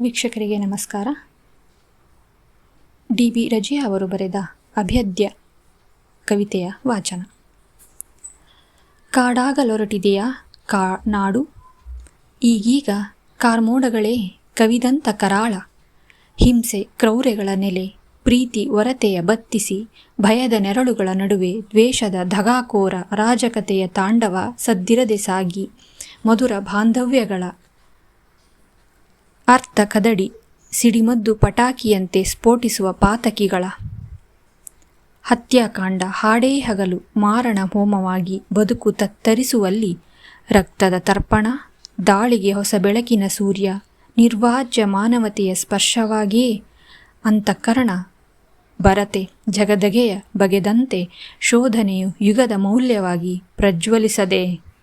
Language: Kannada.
ವೀಕ್ಷಕರಿಗೆ ನಮಸ್ಕಾರ. ಡಿ ಬಿ ರಜಿಯಾ ಅವರು ಬರೆದ ಅಭ್ಯದ್ಯ ಕವಿತೆಯ ವಾಚನ. ಕಾಡಾಗಲೊರಟಿದೆಯಾ ಕಾ ನಾಡು, ಈಗೀಗ ಕಾರ್ಮೋಡಗಳೇ ಕವಿದಂತ ಕರಾಳ. ಹಿಂಸೆ ಕ್ರೌರ್ಯಗಳ ನೆಲೆ, ಪ್ರೀತಿ ಒರತೆಯ ಬತ್ತಿಸಿ, ಭಯದ ನೆರಳುಗಳ ನಡುವೆ ದ್ವೇಷದ ಧಗಾಕೋರ ಅರಾಜಕತೆಯ ತಾಂಡವ ಸದ್ದಿರದೆ ಸಾಗಿ, ಮಧುರ ಬಾಂಧವ್ಯಗಳ ಅರ್ಥ ಕದಡಿ ಸಿಡಿಮದ್ದು ಪಟಾಕಿಯಂತೆ ಸ್ಫೋಟಿಸುವ ಪಾತಕಿಗಳ. ಹತ್ಯಾಕಾಂಡ ಹಾಡೇ ಹಗಲು ಮಾರಣ ಹೋಮವಾಗಿ ಬದುಕು ತತ್ತರಿಸುವಲ್ಲಿ ರಕ್ತದ ತರ್ಪಣ, ದಾಳಿಗೆ ಹೊಸ ಬೆಳಕಿನ ಸೂರ್ಯ, ನಿರ್ವಾಜ್ಯ ಮಾನವತೆಯ ಸ್ಪರ್ಶವಾಗಿಯೇ ಅಂತಃಕರಣ. ಬರತೆ ಜಗದಗೆಯ ಬಗೆದಂತೆ ಶೋಧನೆಯು ಯುಗದ ಮೌಲ್ಯವಾಗಿ ಪ್ರಜ್ವಲಿಸದೆ